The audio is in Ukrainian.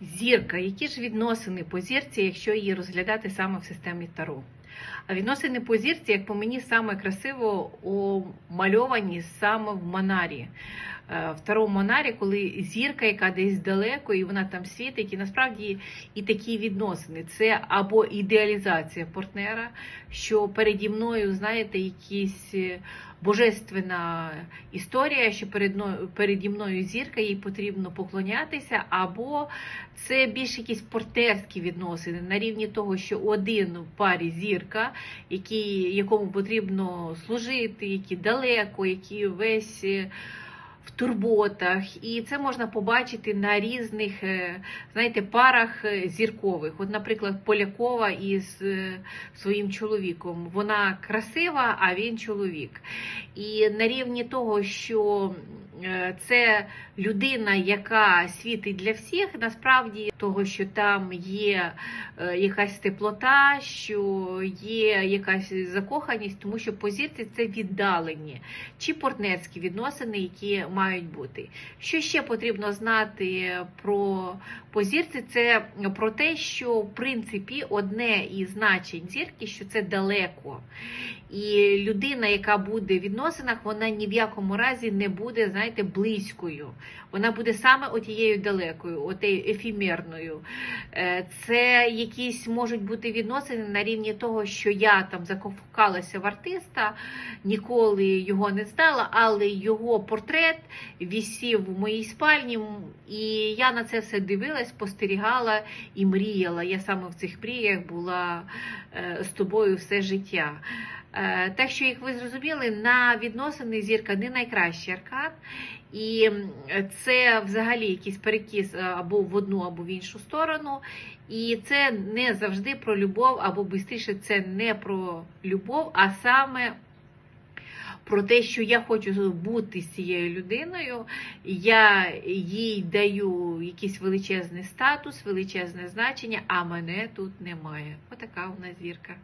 Зірка. Які ж відносини по зірці, якщо її розглядати саме в системі Таро? А відносини по зірці, як по мені, саме красиво умальовані саме в Монарі. Е, В Таро Монарі, коли зірка, яка десь далеко, і вона там світить, і насправді і такі відносини. Це або ідеалізація партнера, що переді мною, знаєте, якісь е, божественна історія, що переді мною зірка, їй потрібно поклонятися, або це більш якісь партнерські відносини на рівні того, що один в парі зірка, який, якому потрібно служити, які далеко, які весь. В турботах, і це можна побачити на різних, е, знаєте, парах е, зіркових. От, наприклад, Полякова із е, своїм чоловіком. Вона красива, а він чоловік. І на рівні того, що це людина, яка світить для всіх, насправді того, що там є якась теплота, що є якась закоханість, тому що по зірці це віддалені чи партнерські відносини, які мають бути. Що ще потрібно знати про по зірці? Це про те, що в принципі одне із значень зірки, що це далеко. І людина, яка буде в відносинах, вона ні в якому разі не буде, знаєте, близькою. Вона буде саме отією далекою, отею ефімерною. Е, Це якісь можуть бути відносини на рівні того, що я там закохалася в артиста, ніколи його не знала, але його портрет вісів в моїй спальні, і я на це все дивилась, спостерігала і мріяла. Я саме в цих мріях була е, з тобою все життя. Е, Так що, як ви зрозуміли, на відносини зірка не найкращий аркан, і це взагалі якийсь перекіс е, або в одну, або в іншу сторону. І це не завжди про любов, або швидше, це не про любов, а саме. Про те, що я хочу бути з цією людиною, я їй даю якийсь величезний статус, величезне значення, а мене тут немає. Отака у нас зірка.